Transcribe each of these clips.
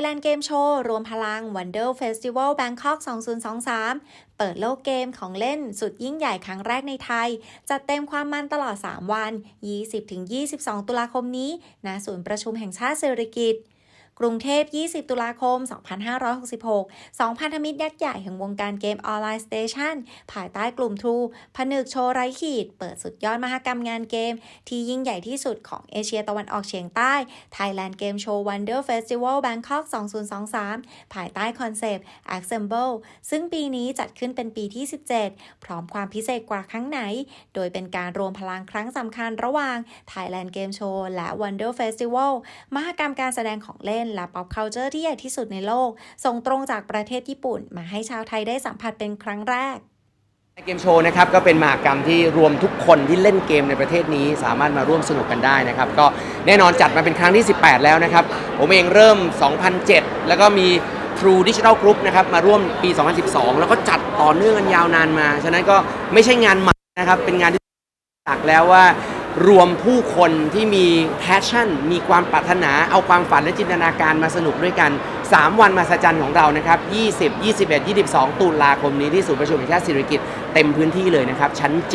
Thailand Game Show รวมพลัง Wonder Festival Bangkok 2023 เปิดโลกเกมของเล่นสุดยิ่งใหญ่ครั้งแรกในไทย จัดเต็มความมันตลอด 3 วัน 20-22 ตุลาคมนี้ณศูนย์ประชุมแห่งชาติเศรษฐกิจ กรุงเทพ 20 ตุลาคม 2566 2พันธมิตรยักษ์ใหญ่แห่งวงการเกมออนไลน์สเตชันภายใต้กลุ่มทูผนึกโชว์ไร้ขีด เปิดสุดยอดมหกรรมงานเกม ที่ยิ่งใหญ่ที่สุดของเอเชียตะวันออกเฉียงใต้ Thailand Game Show Wonder Festival Bangkok 2023 ภายใต้คอนเซปต์ Assemble ซึ่งปีนี้จัดขึ้นเป็นปีที่ 17 พร้อมความพิเศษกว่าครั้งไหน โดยเป็นการรวมพลังครั้งสำคัญระหว่าง Thailand Game Show และ Wonder Festival มหกรรมการแสดงของเล่นและ pop culture ที่ใหญ่ที่สุดในโลก ส่งตรงจากประเทศญี่ปุ่น มาให้ชาวไทยได้สัมผัสเป็นครั้งแรกเกมโชว์นะครับก็เป็นมหากรรมที่รวมทุกคนที่เล่นเกมในประเทศนี้ สามารถมาร่วมสนุกกันได้นะครับก็แน่นอนจัดมาเป็นครั้งที่ 18 แล้วนะครับ ผมเองเริ่ม 2007 แล้วก็มี True Digital Group นะครับมาร่วมปี 2012 แล้วก็จัดต่อเนื่องกันยาวนานมา ฉะนั้นก็ไม่ใช่งานใหม่นะครับเป็นงานที่ตักแล้วว่า รวมผู้คนที่มี passion มีความปรารถนา เอาความฝันและจินตนาการมาสนุกด้วยกัน 3 วันมาสจันของเรานะครับ 20 21 22 ตุลาคมนี้ที่ศูนย์ประชุมแห่งชาติสิริกิติ์เต็มพื้นที่เลยนะครับ ชั้น G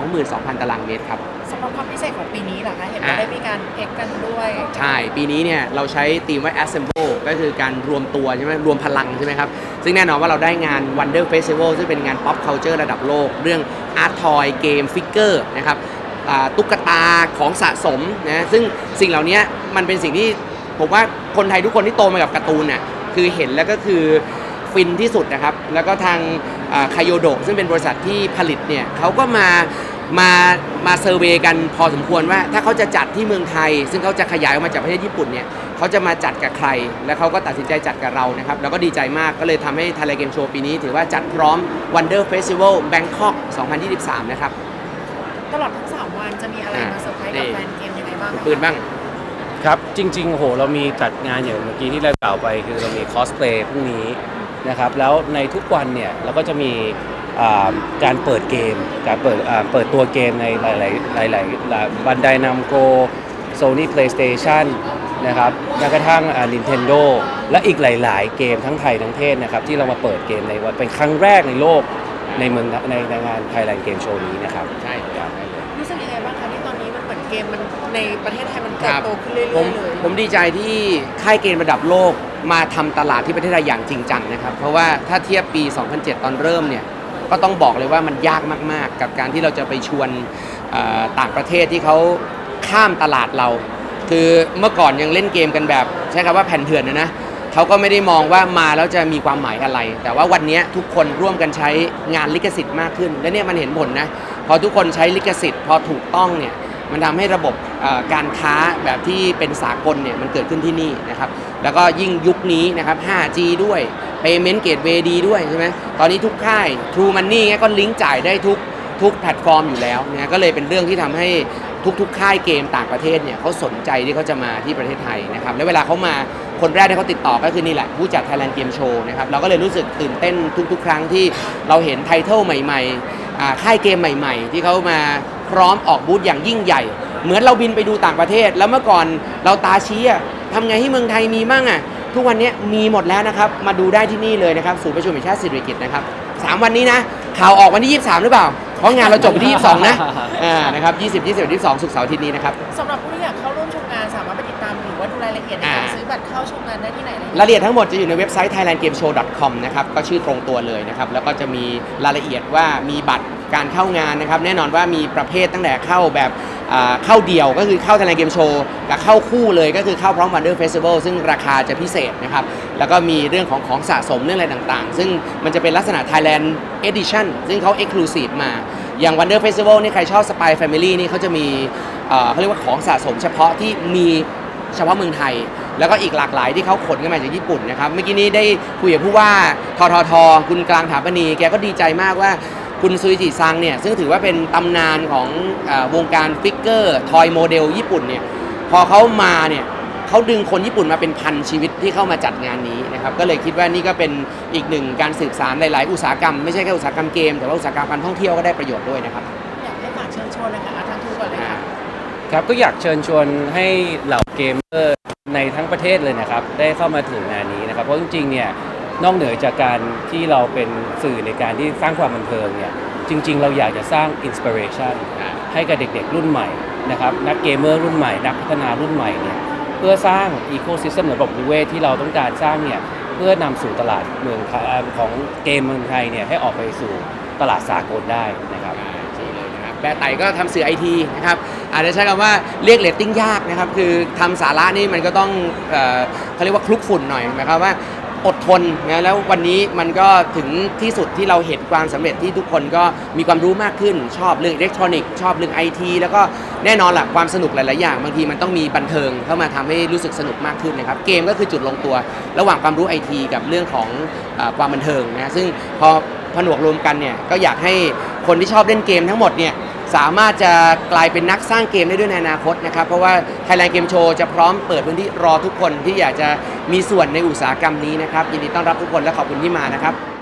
22,000 ตารางเมตรครับสำหรับความพิเศษของปีนี้เหรอคะ เห็นว่าอะได้มีการเอกกันด้วย ใช่ ปีนี้เนี่ยเราใช้ธีมว่า assemble ก็คือการรวมตัวใช่ไหมรวมพลังใช่ไหมครับ ซึ่งแน่นอนว่าเราได้งาน Wonder Festival ซึ่งเป็นงาน pop culture ระดับโลก เรื่อง art toy เกมฟิกเกอร์นะครับอ่า ตุ๊กตาของสะสมนะซึ่งสิ่งเหล่านี้มันเป็นสิ่งที่ผมว่าคนไทยทุกคนที่โตมากับการ์ตูนน่ะคือเห็นแล้วก็คือฟินที่สุดนะครับ แล้วก็ทางคายโยโดซึ่งเป็นบริษัทที่ผลิตเนี่ยเขาก็มามามาเซอร์เวยกันพอสมควรว่า ถ้าเขาจะจัดที่เมืองไทย ซึ่งเขาจะขยายออกมาจากประเทศญี่ปุ่นเนี่ยเขาจะมาจัดกับใคร แล้วเขาก็ตัดสินใจจัดกับเรานะครับแล้วก็ดีใจมากก็เลยทำให้ไทยแลนด์เกมโชว์ปีนี้ ถือว่าจัดพร้อม Wonder Festival Bangkok 2023 นะครับ ตลอดทั้ง3วันจะมีอะไรมาเซอร์ไพรส์กับนี่แฟนเกมยังไงบ้างคะปืนบ้าง ครับ จริง ๆ โห เรามีจัดงานอย่างเมื่อกี้ที่เรากล่าวไป คือเรามีคอสเพลย์พรุ่งนี้นะครับ แล้วในทุกวันเนี่ยเราก็จะมีอ่าการเปิดเกม การเปิดอ่าเปิดตัวเกมในหลายๆหลายๆหลายบันไดนำโก Sony PlayStation นะครับแม้กระทั่งอ่า Nintendo และอีกหลาย ๆ เกมทั้งไทยทั้งเทศนะครับที่เรามาเปิดเกมในวันเป็นครั้งแรกในโลก ในเมืองในในงาน Thailand Game Show นี้นะครับใช่ครับ รู้สึกยังไงบ้างคะที่ตอนนี้มันเหมือนเกมมันในประเทศไทยมันคเติรับบโตขึ้นเรื่อยผมๆเลยผมดีใจที่ค่ายเกมระดับโลกมาทำตลาดที่ประเทศไทยอย่างจริงจังนะครับ เพราะว่าถ้าเทียบปี 2007 ตอนเริ่มเนี่ยก็ต้องบอกเลยว่ามันยากมากๆ กับการที่เราจะไปชวนเอ่อต่างประเทศที่เขาข้ามตลาดเรา คือเมื่อก่อนยังเล่นเกมกันแบบ ใช้คำว่าแผ่นเถื่อนนะนะ เขาก็ไม่ได้มองว่ามาแล้วจะมีความหมายอะไร แต่ว่าวันนี้ทุกคนร่วมกันใช้งานลิขสิทธิ์มากขึ้น และเนี่ยมันเห็นผลนะพอทุกคนใช้ลิขสิทธิ์พอถูกต้องเนี่ยมันทำให้ระบบการค้าแบบที่เป็นสากลเนี่ยมันเกิดขึ้นที่นี่นะครับ แล้วก็ยิ่งยุคนี้นะครับ 5G ด้วย Payment Gateway ดีด้วยใช่ไหมตอนนี้ทุกค่าย True Money เงี้ยก็ลิงก์จ่ายได้ทุกทุกแพลตฟอร์มอยู่แล้วนะก็เลยเป็นเรื่องที่ทำให้ ทุกๆ ค่ายเกมต่างประเทศเนี่ยเขาสนใจที่เขาจะมาที่ประเทศไทยนะครับแล้วเวลาเขามาคนแรกที่เขาติดต่อก็คือนี่แหละ ผู้จัด Thailand Game Show นะครับเราก็เลยรู้สึกตื่นเต้นทุก ๆ ครั้งที่เราเห็นไทเทลใหม่ๆค่ายเกมใหม่ ๆ ที่เขามาพร้อมออกบูธอย่างยิ่งใหญ่ เหมือนเราบินไปดูต่างประเทศ แล้วเมื่อก่อนเราตาชี้อะทำไงให้เมืองไทยมีมั่งอะทุกวันนี้มีหมดแล้วนะครับ มาดูได้ที่นี่เลยนะครับ ศูนย์ประชุมแห่งชาติสิริกิตนะครับสามวันนี้นะ ข่าวออกวันที่ 23 หรือเปล่า เพราะงานเราจบวันที่ 22 นะอ่านะครับ 20 21 22ศุกร์เสาร์อาทิตย์นี้นะครับ สำหรับผู้ที่อยากเข้าร่วมชมงานสามารถไปติดตามหรือว่าดูรายละเอียดในการอ่า ซื้อบัตรเข้าชมงานได้ที่ไหนนะรายละเอียดทั้งหมดจะอยู่ในเว็บไซต์ thailandgameshow.com นะครับก็ชื่อตรงตัวเลยนะครับ แล้วก็จะมีรายละเอียดว่ามีบัตรการเข้างานนะครับ แน่นอนว่ามีประเภทตั้งแต่เข้าแบบอ่า เข้าเดี่ยวก็คือเข้า Thailand Game Show กับเข้าคู่เลยก็คือเข้าพร้อม Wonder Festival ซึ่งราคาจะพิเศษนะครับแล้วก็มีเรื่องของของสะสมเรื่องอะไรต่างๆ ซึ่งมันจะเป็นลักษณะ Thailand Edition ซึ่งเขา Exclusive มาอย่าง Wonder Festival นี่ใครชอบ Spy Family นี่เขาจะมีเอ่อเขาเรียกว่าของสะสมเฉพาะที่มีเฉพาะเมืองไทย แล้วก็อีกหลากหลายที่เขาขนกันมาจากญี่ปุ่นนะครับเมื่อกี้นี้ได้คุยกับผู้ว่าทททคุณกลางถาปณีแกก็ดีใจมากว่า คุณซุยจิซังเนี่ยซึ่งถือว่าเป็นตำนานของอวงการฟิกเกอร์ทอยโมเดลญี่ปุ่นเนี่ยพอเขามาเนี่ยเขาดึงคนญี่ปุ่นมาเป็นพันชีวิตที่เข้ามาจัดงานนี้นะครับก็เลยคิดว่านี่ก็เป็นอีกหนึ่งการสืบสารหลาย ๆ อุตสาหกรรมไม่ใช่แค่อุตสาหกรรมเกมแต่ว่าอุตสาหกรรมการท่องเที่ยวก็ได้ประโยชน์ด้วยนะครับอยากให้ฝากเชิญชวนนะคะอะทางทูก่อนเลยค่ะครับก็อยากเชิญชวนให้เหล่าเกมเมอร์ในทั้งประเทศเลยนะครับได้เข้ามาถึงงานนี้นะครับเพราะจริงๆเนี่ย นอกเหนือจากการที่เราเป็นสื่อในการที่สร้างความบันเทิงเนี่ยจริง ๆ เราอยากจะสร้างอินสปิเรชันให้กับเด็กๆ รุ่นใหม่นะครับนักเกมเมอร์รุ่นใหม่ นักพัฒนารุ่นใหม่เนี่ยเพื่อสร้างอีโคซิสเต็มระบบนิเวศที่เราต้องการสร้างเนี่ยเพื่อนำสู่ตลาดเมืองของเกมเมืองไทยเนี่ยให้ออกไปสู่ตลาดสากลได้นะครับแบร์ไต่ก็ทำสื่อไอทีนะครับอาจจะใช้คำว่าเรียกเรตติ้งยากนะครับคือทำสาระนี่มันก็ต้องเอ่อเขาเรียกว่าคลุกฝุ่นหน่อยหมายความว่า อดทนนะแล้ววันนี้มันก็ถึงที่สุดที่เราเห็นความสำเร็จที่ทุกคนก็มีความรู้มากขึ้น ชอบเรื่องอิเล็กทรอนิกส์ชอบเรื่องไอทีแล้วก็แน่นอนแหละความสนุกหลาย ๆ อย่างบางทีมันต้องมีบันเทิงเข้ามาทำให้รู้สึกสนุกมากขึ้นนะครับ เกมก็คือจุดลงตัว ระหว่างความรู้ไอทีกับเรื่องของอความบันเทิงนะซึ่งพอผนวกรวมกันเนี่ยก็อยากให้คนที่ชอบเล่นเกมทั้งหมดเนี่ย สามารถจะกลายเป็นนักสร้างเกมได้ด้วยในอนาคตนะครับ เพราะว่า Thailand Game Show จะพร้อมเปิดพื้นที่รอทุกคนที่อยากจะมีส่วนในอุตสาหกรรมนี้นะครับยินดีต้อนรับทุกคนและขอบคุณที่มานะครับ